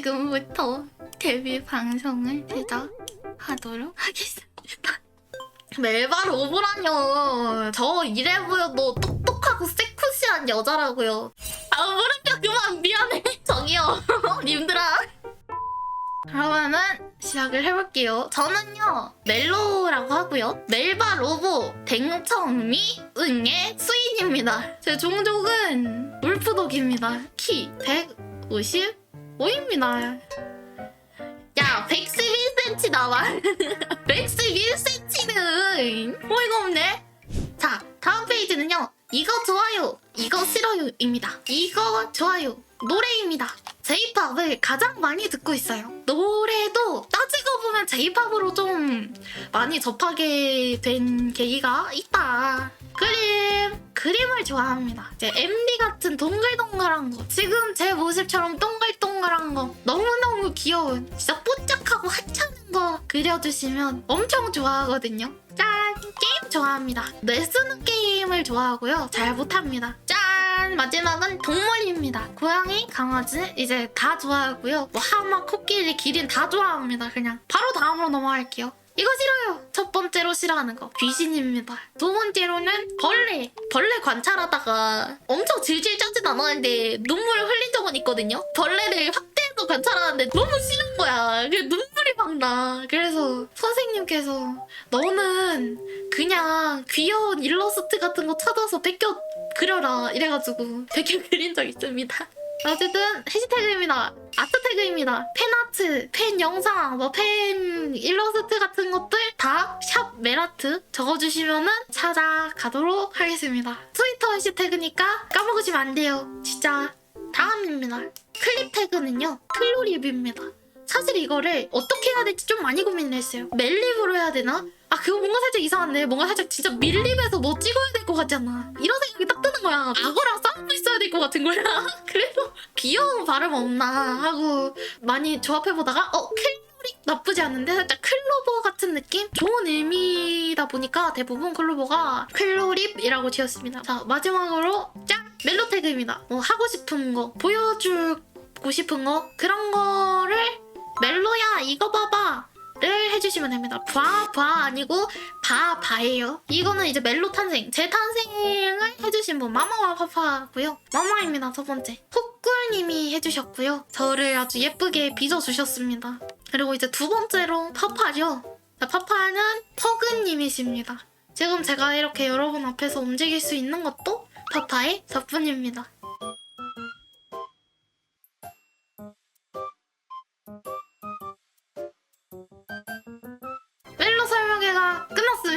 지금부터 데뷔 방송을 시작하도록 하겠습니다. 멜바 로브라뇨. 저 이래 보여도 똑똑하고 세쿠시한 여자라고요. 아, 모르겠 그만 미안해. 저기요. 님들아. 그러면은 시작을 해볼게요. 저는요 멜로라고 하고요. 멜바 로보 댕청미 응의 수인입니다. 제 종족은 울프독입니다. 키 155입니다. 야 111cm 나와. 111cm는 어이가 없네. 자 다음 페이지는요. 이거 좋아요, 이거 싫어요입니다. 이거 좋아요, 노래입니다. J-팝을 가장 많이 듣고 있어요. 노래도 따지고 보면 J-팝으로 좀 많이 접하게 된 계기가 있다. 그림, 그림을 좋아합니다. 이제 MD 같은 동글동글한 거. 지금 제 모습처럼 동 글동글한 거. 너무너무 귀여운, 진짜 뽀짝하고 하찮은 거 그려주시면 엄청 좋아하거든요. 짠! 게임 좋아합니다. 뇌 쓰는 게임을 좋아하고요. 잘 못합니다. 짠! 마지막은 동물입니다. 고양이, 강아지 이제 다 좋아하고요. 뭐 하마, 코끼리, 기린 다 좋아합니다. 그냥 바로 다음으로 넘어갈게요. 이거 싫어요. 첫 번째로 싫어하는 거 귀신입니다. 두 번째로는 벌레. 벌레 관찰하다가 엄청 질질 짜진 않았는데 눈물 흘린 적은 있거든요. 벌레를 확 대해서 관찰하는데 너무 싫은 거야. 그 눈물이 막 나. 그래서 선생님께서 너는 그냥 귀여운 일러스트 같은 거 찾아서 뺏겨 그려라 이래가지고 뺏겨 그린 적 있습니다. 어쨌든 해시태그입니다. 아트 태그입니다. 팬아트, 팬 영상, 뭐 팬 일러스트 같은 것들 다 샵 메라트 적어주시면은 찾아가도록 하겠습니다. 트위터 해시태그니까 까먹으시면 안 돼요. 진짜 다음입니다. 클립 태그는요. 클로립입니다. 사실 이거를 어떻게 해야 될지 좀 많이 고민을 했어요. 멜립으로 해야 되나? 아 그거 뭔가 살짝 이상한데 뭔가 살짝 진짜 밀립에서 뭐 찍어야 될 것 같잖아 이런 생각이 딱 드는 거야 악어랑 싸우고 있어야 될 것 같은 거야 그래서 귀여운 발음 없나 하고 많이 조합해보다가 어 클로릭 나쁘지 않은데 살짝 클로버 같은 느낌? 좋은 의미다 보니까 대부분 클로버가 클로립이라고 지었습니다 자 마지막으로 짠! 멜로 태그입니다 뭐 하고 싶은 거 보여 주고 싶은 거 그런 거를 멜로야 이거 봐봐 를 해주시면 됩니다. 봐, 봐 아니고 봐, 봐예요. 이거는 이제 멜로 탄생, 제 탄생을 해주신 분 마마와 파파고요. 마마입니다, 첫 번째. 콧꿀님이 해주셨고요. 저를 아주 예쁘게 빚어주셨습니다. 그리고 이제 두 번째로 파파죠. 자, 파파는 퍼그님이십니다. 지금 제가 이렇게 여러분 앞에서 움직일 수 있는 것도 파파의 덕분입니다.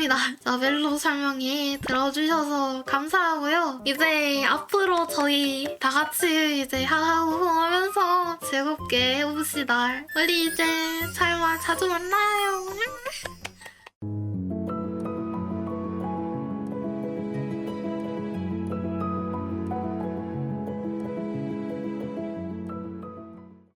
자, 멜로 설명회 들어주셔서 감사하고요. 이제 앞으로 저희 다 같이 이제 하하호 하면서 즐겁게 해봅시다. 우리 이제 설마 자주 만나요.